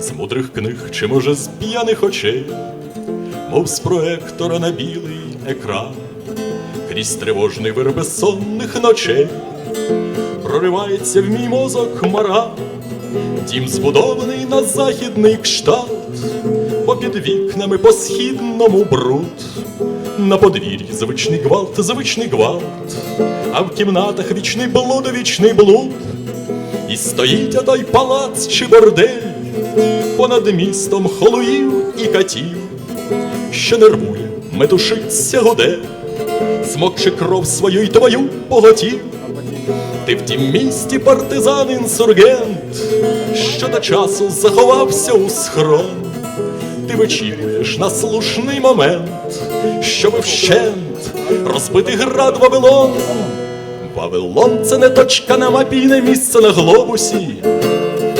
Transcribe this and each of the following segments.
з мудрих книг чи, може, з п'яних очей, мов з проектора на білий екран, крізь тривожний вир безсонних ночей, проривається в мій мозок мара, дім збудований на західний кшталт, попід вікнами по східному бруд, на подвір'ї звичний гвалт, звичний гвалт, а в кімнатах вічний блуд, вічний блуд. І стоїть отой палац чи бордель понад містом холуїв і катів, що нервує, метушиться гуде, смокче кров свою й твою поготів. Ти в тім місті партизан інсургент, що до часу заховався у схрон. Ти вичікуєш на слушний момент, щоб вщент розбити град Вавилон. Вавилон це не точка на мапі, не місце на глобусі.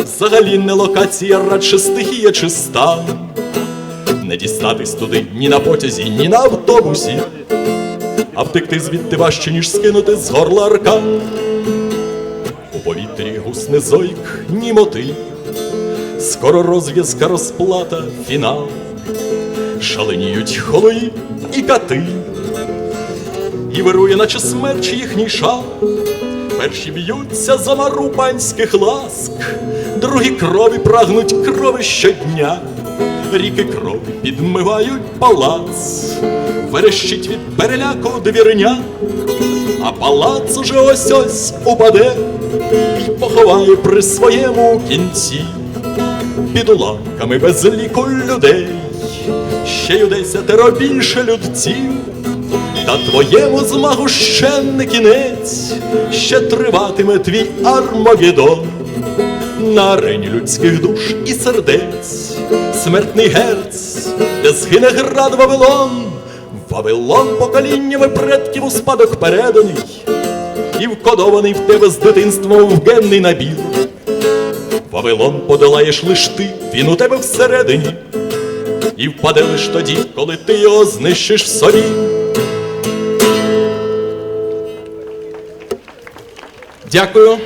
Взагалі не локація, радше стихія чи стан. Не дістатись туди ні на потязі, ні на автобусі, а втекти звідти важче, ніж скинути з горла аркан. У повітрі гусне зойк, німоти, скоро розв'язка розплата, фінал. Шаленіють холої і кати, і вирує, наче смерч їхній шал. Перші б'ються за мару панських ласк, другі крові прагнуть крови щодня, ріки крові підмивають палац, верещить від переляку двірня, а палац уже ось ось упаде і поховає при своєму кінці. Під уламками без ліку людей, ще й десятеро більше людців. Та твоєму змагу ще не кінець, ще триватиме твій армагеддон на арені людських душ і сердець, смертний герц, де згине град Вавилон, Вавилон поколіннями предків у спадок переданий, і вкодований в тебе з дитинства в генний набір. Вавилон подолаєш лиш ти, він у тебе всередині, і впаде лиш тоді, коли ти його знищиш в собі. Дякую.